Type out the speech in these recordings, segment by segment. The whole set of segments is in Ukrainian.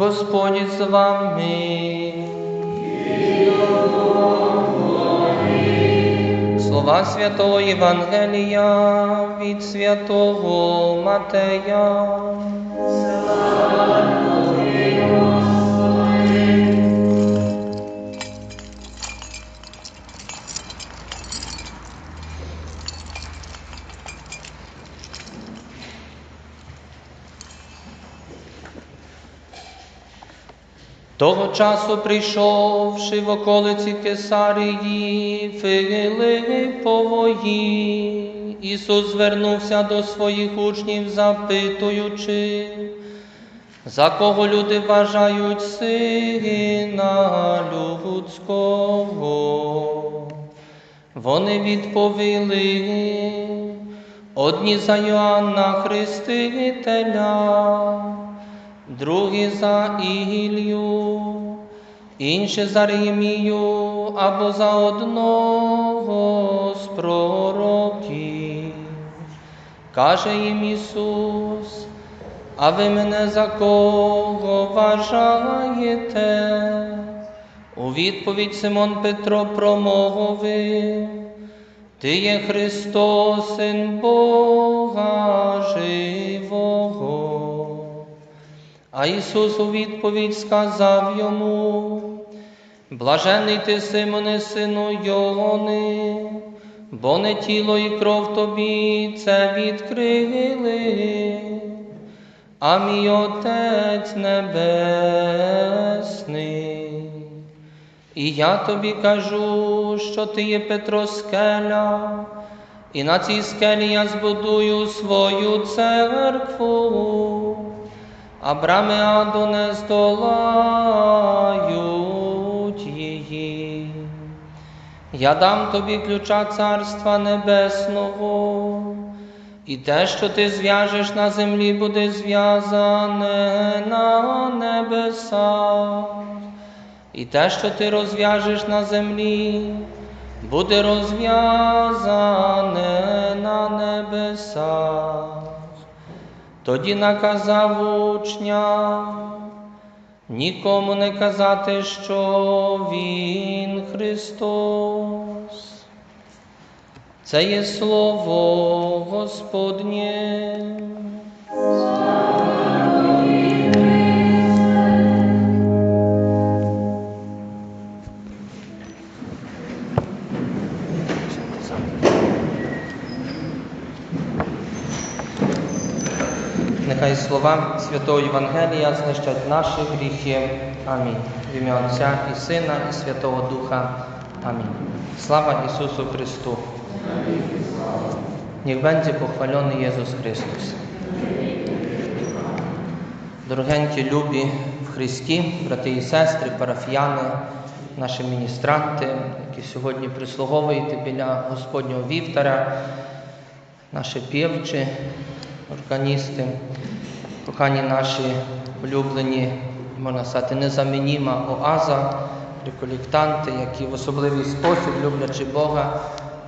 Господь з вами. Слова святого Євангелія від святого Матея. Того часу, прийшовши в околиці Кесарії Филиппової, Ісус звернувся до своїх учнів, запитуючи, за кого люди вважають сина людського. Вони відповіли, одні за Йоанна Хрестителя, другі за Ілью, інші за Ємію або за одного з пророків. Каже їм Ісус, а ви мене за кого вважаєте? У відповідь Симон Петро промовив, Ти є Христос, Син Бога живого. А Ісус у відповідь сказав йому, Блажений ти, Симоне, сину Йони, бо не тіло і кров тобі це відкрили, а мій Отець Небесний. І я тобі кажу, що ти є Петро скеля, і на цій скелі я збудую свою церкву, а брами аду не здолають її. Я дам тобі ключа Царства Небесного, і те, що ти зв'яжеш на землі, буде зв'язане на небесах, і те, що ти розв'яжеш на землі, буде розв'язане на небесах. Тоді наказав учням нікому не казати, що Він Христос. Це є слово Господнє. Нехай слова Святого Євангелія знищать наші гріхи. Амінь. В ім'я Отця і Сина, і Святого Духа. Амінь. Слава Ісусу Христу. Niech będzie pochwalony Jezus Chrystus. Дорогенькі любі в Христі, брати і сестри, парафіяни, наші міністранти, які сьогодні прислуговуєте біля Господнього вівтара, наші півчі, органісти, кохані наші улюблені, можна сказати, незамініма оаза, реколектанти, які в особливий спосіб, люблячи Бога,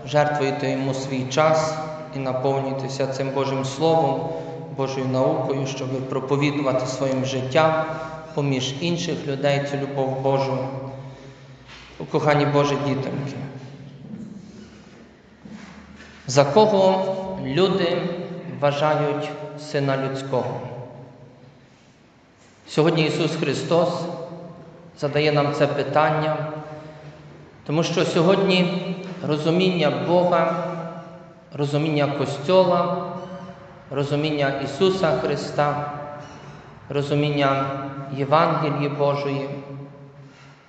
жертвуєте йому свій час і наповнюєтеся цим Божим Словом, Божою наукою, щоб проповідувати своїм життям поміж інших людей цю любов Божу. У кохані Божі дітоньки. За кого люди вважають Сина Людського? Сьогодні Ісус Христос задає нам це питання, тому що сьогодні розуміння Бога, розуміння Костьола, розуміння Ісуса Христа, розуміння Євангелії Божої,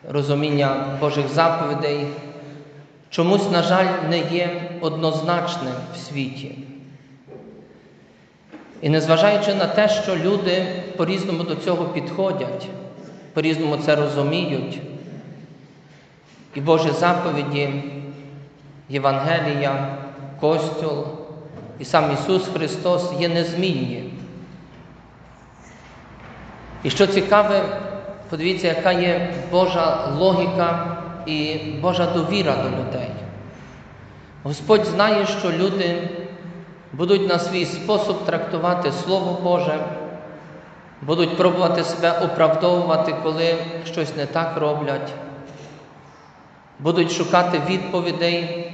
розуміння Божих заповідей чомусь, на жаль, не є однозначним в світі. І незважаючи на те, що люди по-різному до цього підходять, по-різному це розуміють, і Божі заповіді, Євангелія, Костюл і сам Ісус Христос є незмінні. І що цікаве, подивіться, яка є Божа логіка і Божа довіра до людей. Господь знає, що люди будуть на свій спосіб трактувати Слово Боже, будуть пробувати себе оправдовувати, коли щось не так роблять, будуть шукати відповідей,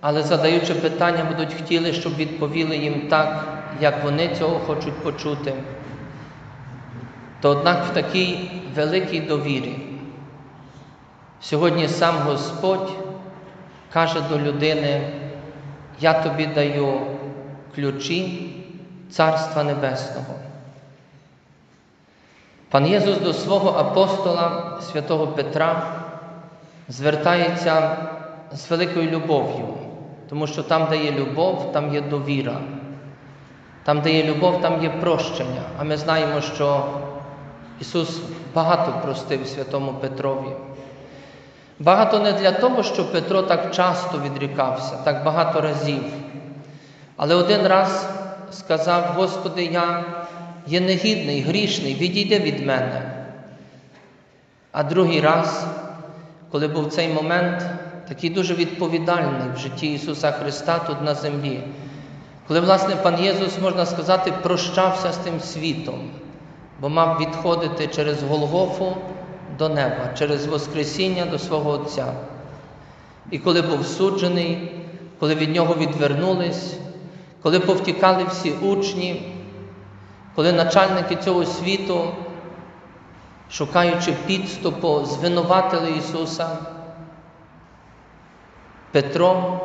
але задаючи питання, будуть хотіли, щоб відповіли їм так, як вони цього хочуть почути. То однак в такій великій довірі сьогодні сам Господь каже до людини, я тобі даю ключі Царства Небесного. Пан Єсус до свого апостола, святого Петра, звертається з великою любов'ю, тому що там, де є любов, там є довіра. Там, де є любов, там є прощення. А ми знаємо, що Ісус багато простив святому Петрові. Багато не для того, що Петро так часто відрікався, так багато разів. Але один раз сказав: Господи, я є негідний, грішний, відійди від мене. А другий раз, коли був цей момент, такий дуже відповідальний в житті Ісуса Христа тут на землі, коли, власне, пан Єсус, можна сказати, прощався з тим світом, бо мав відходити через Голгофу до неба, через Воскресіння до свого Отця. І коли був суджений, коли від нього відвернулись, коли повтікали всі учні, коли начальники цього світу, шукаючи підступу, звинуватили Ісуса, Петро,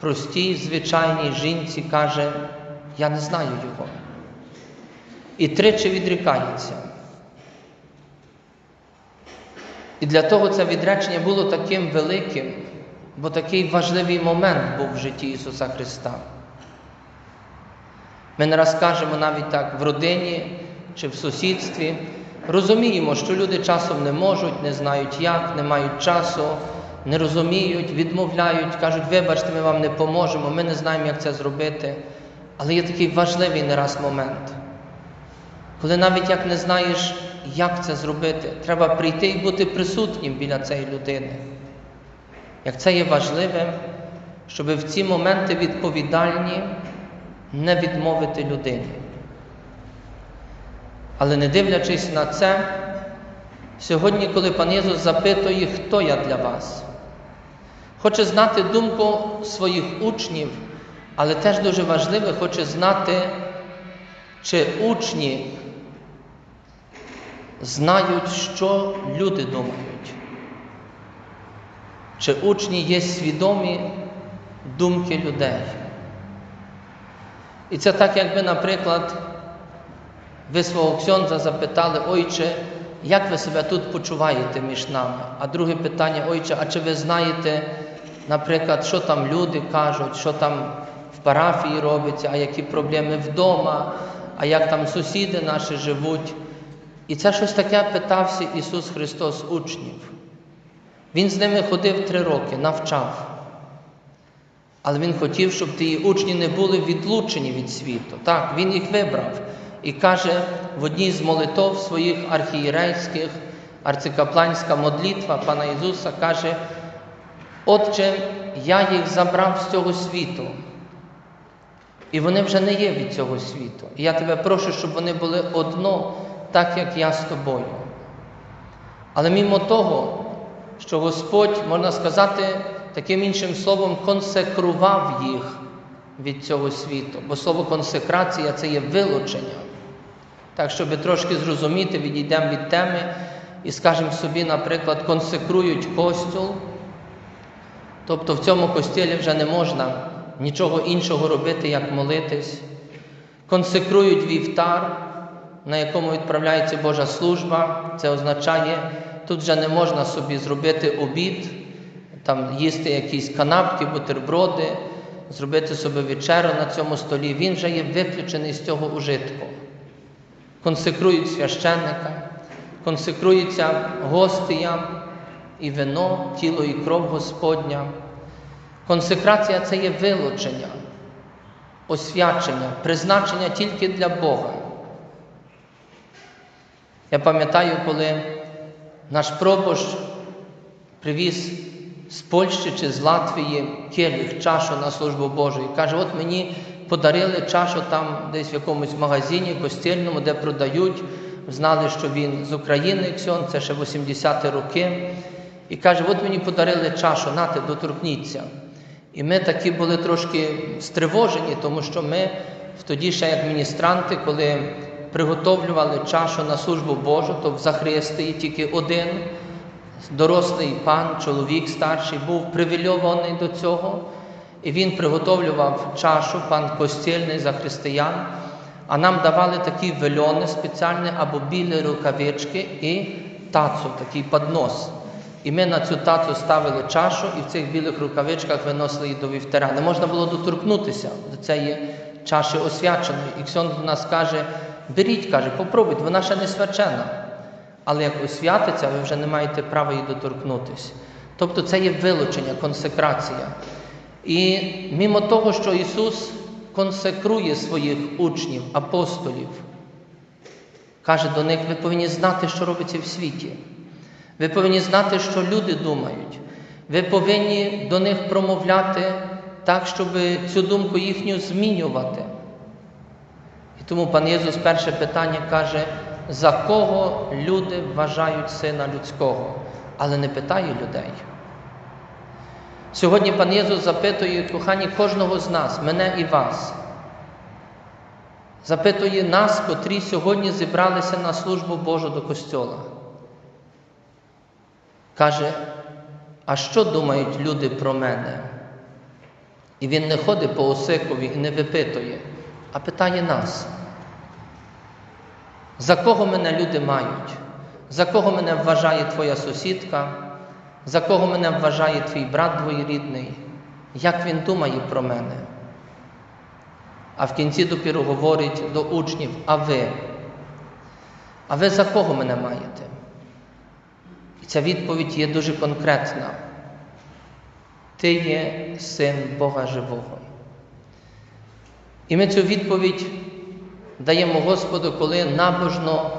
простій, звичайній жінці, каже, я не знаю Його. І тричі відрікається. І для того це відречення було таким великим, бо такий важливий момент був в житті Ісуса Христа. Ми не раз кажемо навіть так в родині чи в сусідстві, розуміємо, що люди часом не можуть, не знають як, не мають часу, не розуміють, відмовляють, кажуть, вибачте, ми вам не поможемо, ми не знаємо, як це зробити. Але є такий важливий не раз момент, коли навіть як не знаєш, як це зробити, треба прийти і бути присутнім біля цієї людини. Як це є важливим, щоб в ці моменти відповідальні не відмовити людині. Але не дивлячись на це, сьогодні, коли пан Єсус запитує, хто я для вас, хоче знати думку своїх учнів, але теж дуже важливо, хоче знати, чи учні знають, що люди думають. Чи учні є свідомі думки людей? І це так, якби, наприклад, ви свого ксьонза запитали, ойче, як ви себе тут почуваєте між нами? А друге питання, ойче, а чи ви знаєте, наприклад, що там люди кажуть, що там в парафії робиться, а які проблеми вдома, а як там сусіди наші живуть? І це щось таке питався Ісус Христос учнів. Він з ними ходив три роки, навчав. Але Він хотів, щоб ті учні не були відлучені від світу. Так, Він їх вибрав і каже в одній з молитов своїх архієрейських, арцикапланська молитва Пана Ісуса каже, Отче, я їх забрав з цього світу. І вони вже не є від цього світу. І я тебе прошу, щоб вони були одно, так як я з тобою. Але мімо того, що Господь, можна сказати, таким іншим словом, консекрував їх від цього світу. Бо слово консекрація це є вилучення. Так, щоб трошки зрозуміти, відійдемо від теми і скажемо собі, наприклад, консекрують костюл. Тобто в цьому костілі вже не можна нічого іншого робити, як молитись. Консекрують вівтар, на якому відправляється Божа служба. Це означає, тут вже не можна собі зробити обід, там їсти якісь канапки, бутерброди, зробити собі вечерю на цьому столі. Він вже є виключений з цього ужитку. Консекрують священника, консекрується гостія і вино, тіло і кров Господня. Консекрація це є вилучення, освячення, призначення тільки для Бога. Я пам'ятаю, коли наш пробощ привіз з Польщі чи з Латвії келих, чашу на службу Божу і каже, от мені подарили чашу там десь в якомусь магазині костільному, де продають. Знали, що він з України Ксьон, це ще 80-ті роки. І каже: от мені подарили чашу, нате, доторкніться. І ми такі були трошки стривожені, тому що ми тоді ще як міністранти, коли приготовлювали чашу на службу Божу, то в Захристії тільки один дорослий пан, чоловік старший, був привільований до цього, і він приготовлював чашу, пан Костільний за християн, а нам давали такі вельони спеціальні або білі рукавички і тацу, такий поднос. І ми на цю тацу ставили чашу і в цих білих рукавичках виносили її до вівтаря. Не можна було доторкнутися до цієї чаші освяченої. І Ксьон до нас каже: беріть, каже, попробуйте, вона ще не свячена. Але як освятиться, ви вже не маєте права її доторкнутися. Тобто це є вилучення, консекрація. І мимо того, що Ісус консекрує своїх учнів, апостолів, каже до них, ви повинні знати, що робиться в світі. Ви повинні знати, що люди думають. Ви повинні до них промовляти так, щоб цю думку їхню змінювати. І тому пан Єсус перше питання каже, за кого люди вважають Сина Людського, але не питає людей. Сьогодні пан Єсус запитує, кохані, кожного з нас, мене і вас. Запитує нас, котрі сьогодні зібралися на службу Божу до Костьола. Каже, а що думають люди про мене? І він не ходить по Осикові і не випитує, а питає нас. За кого мене люди мають? За кого мене вважає твоя сусідка? За кого мене вважає твій брат двоєрідний? Як він думає про мене? А в кінці допіру говорить до учнів, а ви? А ви за кого мене маєте? І ця відповідь є дуже конкретна. Ти є син Бога Живого. І ми цю відповідь даємо Господу, коли набожно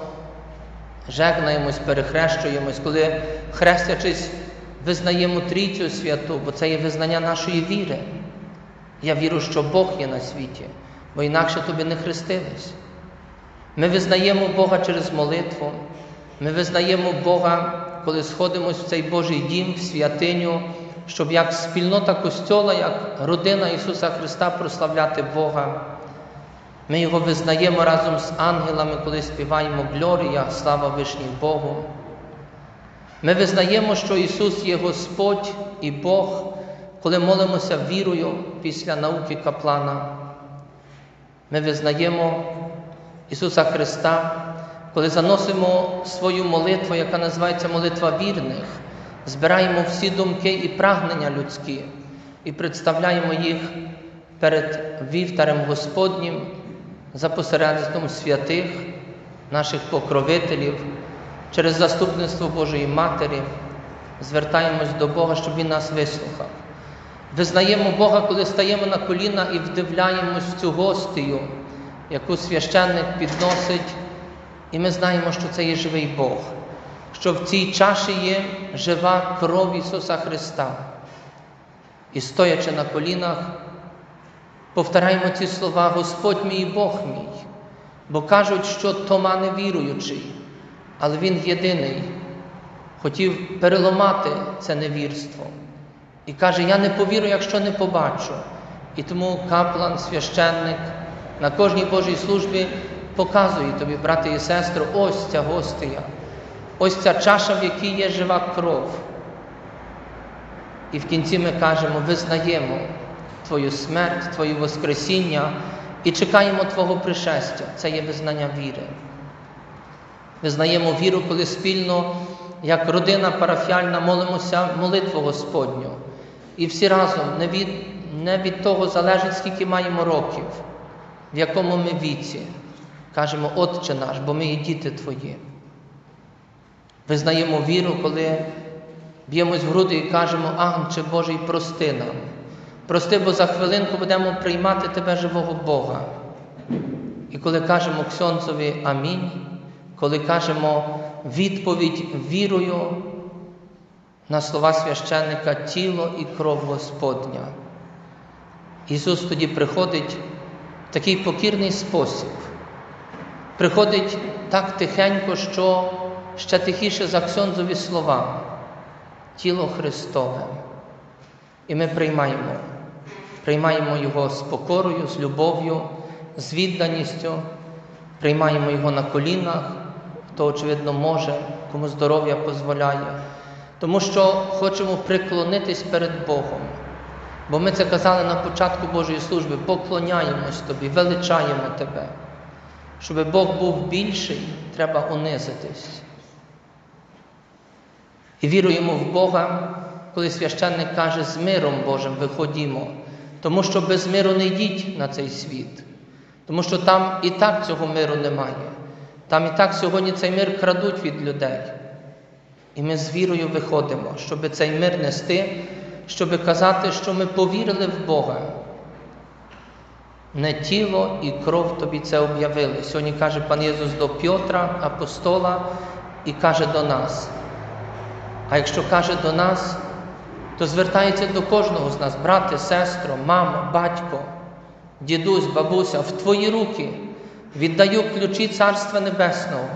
жегнаємось, перехрещуємось, коли хрестячись, визнаємо трійцю святу, бо це є визнання нашої віри. Я вірю, що Бог є на світі, бо інакше тобі не хрестились. Ми визнаємо Бога через молитву, ми визнаємо Бога, коли сходимось в цей Божий дім, в святиню, щоб як спільнота Костьола, як родина Ісуса Христа прославляти Бога. Ми Його визнаємо разом з ангелами, коли співаємо Глорія, слава вишній Богу. Ми визнаємо, що Ісус є Господь і Бог, коли молимося вірою після науки каплана. Ми визнаємо Ісуса Христа, коли заносимо свою молитву, яка називається молитва вірних, збираємо всі думки і прагнення людські і представляємо їх перед вівтарем Господнім за посередством святих, наших покровителів, через заступництво Божої Матері, звертаємось до Бога, щоб Він нас вислухав. Визнаємо Бога, коли стаємо на коліна і вдивляємось в цю гостію, яку священник підносить, і ми знаємо, що це є живий Бог, що в цій чаші є жива кров Ісуса Христа. І стоячи на колінах, повторяємо ці слова Господь мій Бог мій, бо кажуть, що Тома не віруючий, але Він єдиний хотів переламати це невірство. І каже, я не повірю, якщо не побачу. І тому каплан, священник на кожній Божій службі показує тобі, брати і сестри, ось ця гостия, ось ця чаша, в якій є жива кров. І в кінці ми кажемо, визнаємо Твою смерть, Твоє Воскресіння і чекаємо Твого пришестя. Це є визнання віри. Визнаємо віру, коли спільно, як родина парафіальна, молимося молитву Господню. І всі разом не від, не від того залежить, скільки маємо років, в якому ми віці. Кажемо, Отче наш, бо ми є діти Твої. Визнаємо віру, коли б'ємось в груди і кажемо, Агнче Божий, прости нам. Прости, бо за хвилинку будемо приймати Тебе живого Бога. І коли кажемо Ксьонцові Амінь, коли кажемо відповідь вірою на слова священника тіло і кров Господня. Ісус тоді приходить в такий покірний спосіб. Приходить так тихенько, що ще тихіше за ксьонзові слова, тіло Христове. І ми приймаємо, приймаємо Його з покорою, з любов'ю, з відданістю, приймаємо Його на колінах, хто, очевидно, може, кому здоров'я дозволяє, тому що хочемо приклонитись перед Богом. Бо ми це казали на початку Божої служби, поклоняємось Тобі, величаємо Тебе. Щоб Бог був більший, треба унизитись. І віруємо в Бога, коли священник каже, з миром Божим виходімо, тому що без миру не йдіть на цей світ, тому що там і так цього миру немає. Там і так сьогодні цей мир крадуть від людей. І ми з вірою виходимо, щоб цей мир нести, щоб казати, що ми повірили в Бога. Не тіло і кров тобі це об'явили. Сьогодні каже пан Єсус до Пьотра, апостола, і каже до нас. А якщо каже до нас, то звертається до кожного з нас, брате, сестро, мамо, батько, дідусь, бабуся, в твої руки віддаю ключі Царства Небесного.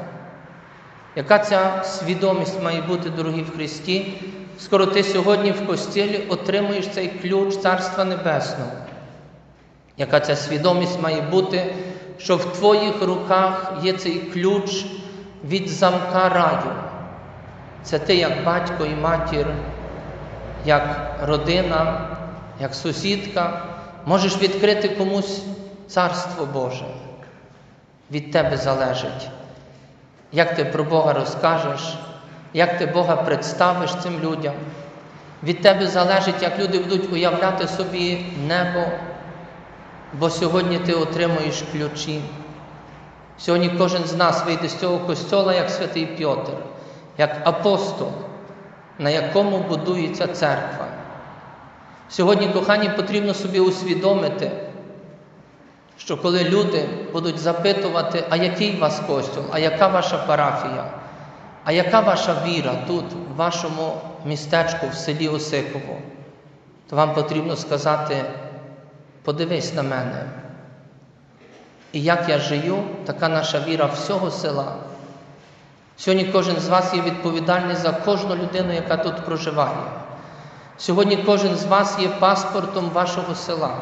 Яка ця свідомість має бути, дорогі в Христі? Скоро ти сьогодні в костілі отримуєш цей ключ Царства Небесного. Яка ця свідомість має бути, що в твоїх руках є цей ключ від замка раю? Це ти, як батько і матір, як родина, як сусідка, можеш відкрити комусь Царство Боже. Від тебе залежить, як ти про Бога розкажеш, як ти Бога представиш цим людям. Від тебе залежить, як люди будуть уявляти собі небо, бо сьогодні ти отримуєш ключі. Сьогодні кожен з нас вийде з цього костьола, як святий Пьотр, як апостол, на якому будується церква. Сьогодні, кохані, потрібно собі усвідомити, що коли люди будуть запитувати, а який вас костюм, а яка ваша парафія, а яка ваша віра тут, в вашому містечку, в селі Осиково, то вам потрібно сказати, подивись на мене. І як я живу, така наша віра всього села. Сьогодні кожен з вас є відповідальний за кожну людину, яка тут проживає. Сьогодні кожен з вас є паспортом вашого села.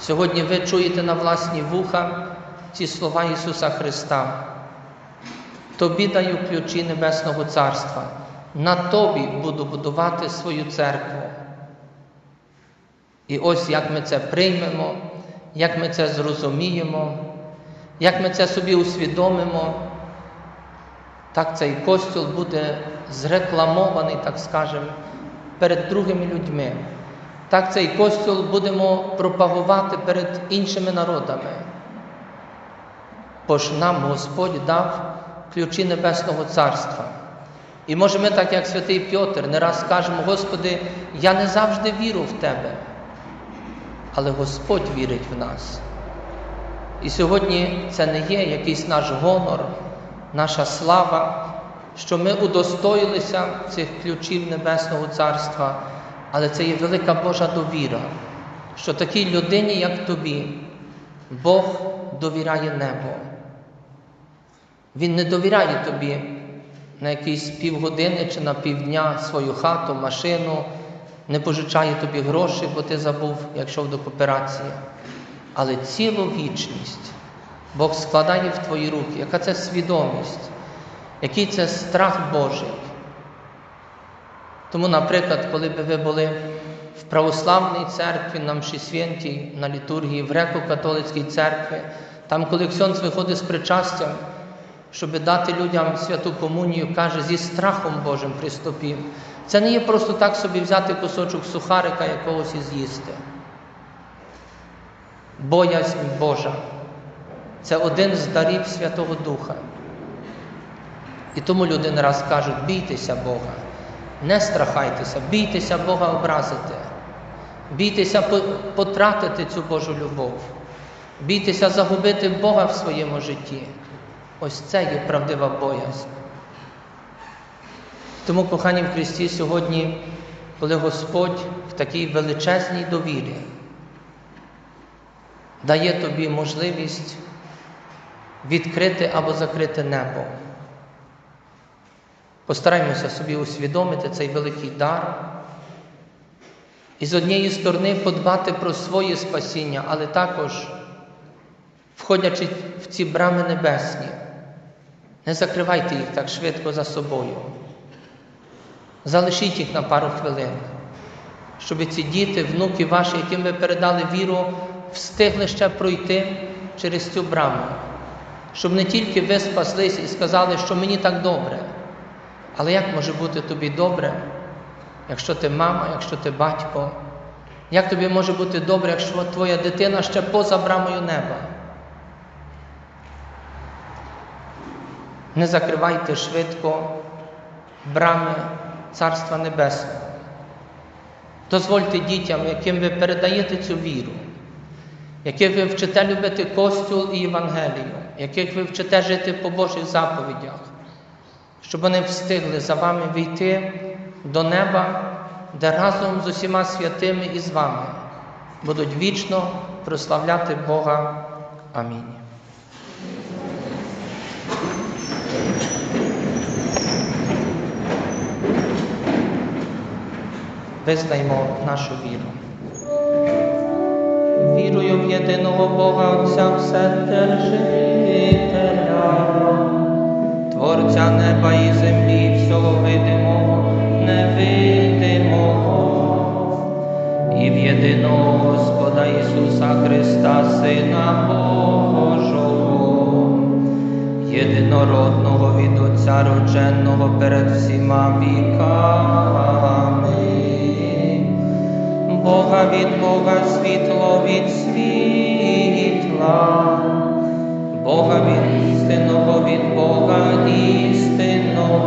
Сьогодні ви чуєте на власні вуха ці слова Ісуса Христа. Тобі даю ключі Небесного Царства, на тобі буду будувати свою церкву. І ось як ми це приймемо, як ми це зрозуміємо, як ми це собі усвідомимо, так цей костюл буде зрекламований, так скажемо, перед другими людьми. Так цей костюл будемо пропагувати перед іншими народами. Бо ж нам Господь дав ключі Небесного Царства. І може ми, так як святий Пьотр, не раз скажемо, Господи, я не завжди віру в Тебе, але Господь вірить в нас. І сьогодні це не є якийсь наш гонор, наша слава, що ми удостоїлися цих ключів Небесного Царства, але це є велика Божа довіра, що такій людині, як тобі, Бог довіряє небо. Він не довіряє тобі на якісь півгодини чи на півдня свою хату, машину, не пожичає тобі гроші, бо ти забув, як йшов до кооперації. Але цілу вічність Бог складає в твої руки, яка це свідомість, який це страх Божий. Тому, наприклад, коли би ви були в православній церкві, на Мші Святій, на літургії, в греко-католицькій церкві, там, коли Ксьонц виходить з причастям, щоб дати людям святу комунію, каже, зі страхом Божим приступів. Це не є просто так собі взяти кусочок сухарика якогось і з'їсти. Боязнь Божа це один з дарів Святого Духа. І тому люди не раз кажуть, бійтеся Бога, не страхайтеся, бійтеся Бога образити, бійтеся потратити цю Божу любов, бійтеся загубити Бога в своєму житті. Ось це є правдива боязнь. Тому, кохані в Христі, сьогодні, коли Господь в такій величезній довірі дає тобі можливість відкрити або закрити небо. Постараймося собі усвідомити цей великий дар. І з однієї сторони подбати про своє спасіння, але також, входячи в ці брами небесні, не закривайте їх так швидко за собою. Залишіть їх на пару хвилин, щоб ці діти, внуки ваші, яким ви передали віру, встигли ще пройти через цю браму, щоб не тільки ви спаслись і сказали, що мені так добре, але як може бути тобі добре, якщо ти мама, якщо ти батько, як тобі може бути добре, якщо твоя дитина ще поза брамою неба? Не закривайте швидко брами Царства Небесного. Дозвольте дітям, яким ви передаєте цю віру, яких ви вчите любити Костюл і Євангелію, яких ви вчите жити по Божих заповідях, щоб вони встигли за вами війти до неба, де разом з усіма святими і з вами будуть вічно прославляти Бога. Амінь. Визнаймо нашу віру. Вірую в єдиного Бога Отця Вседержителя, Творця неба і землі, всього видимого, невидимого, і в єдиного Господа Ісуса Христа, Сина Божого, єдинородного від Отця родженого перед всіма віками. Бога від Бога, світло від світла, Бога від істинного від Бога істинного,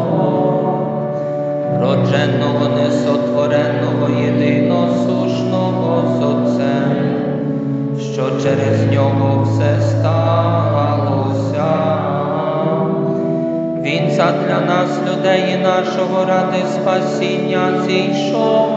родженого, несотвореного, єдиносушного з Отцем, що через нього все сталося. Він задля нас, людей і нашого ради спасіння зійшов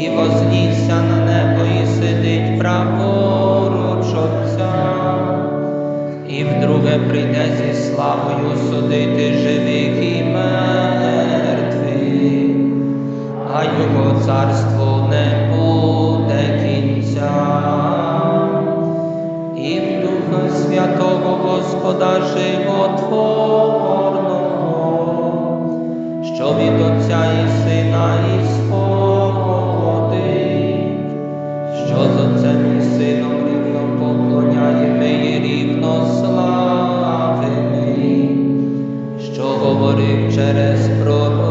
і вознісся на небо, і сидить праворуч Отця, і вдруге прийде зі славою судити живих і мертвих, а його царство не буде кінця. І в Духа Святого Господа животворного, що від Отця і Сина і сходить, що з Отцем і Сином рівно поклоняємо і рівно славимо, що говорив через пророків,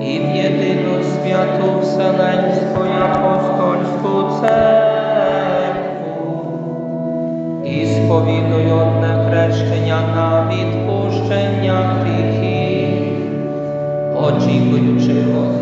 і в єдину святу Вселенську апостольську церкву, і сповідую одне хрещення на відпущення гріхів, очікуючи воскресіння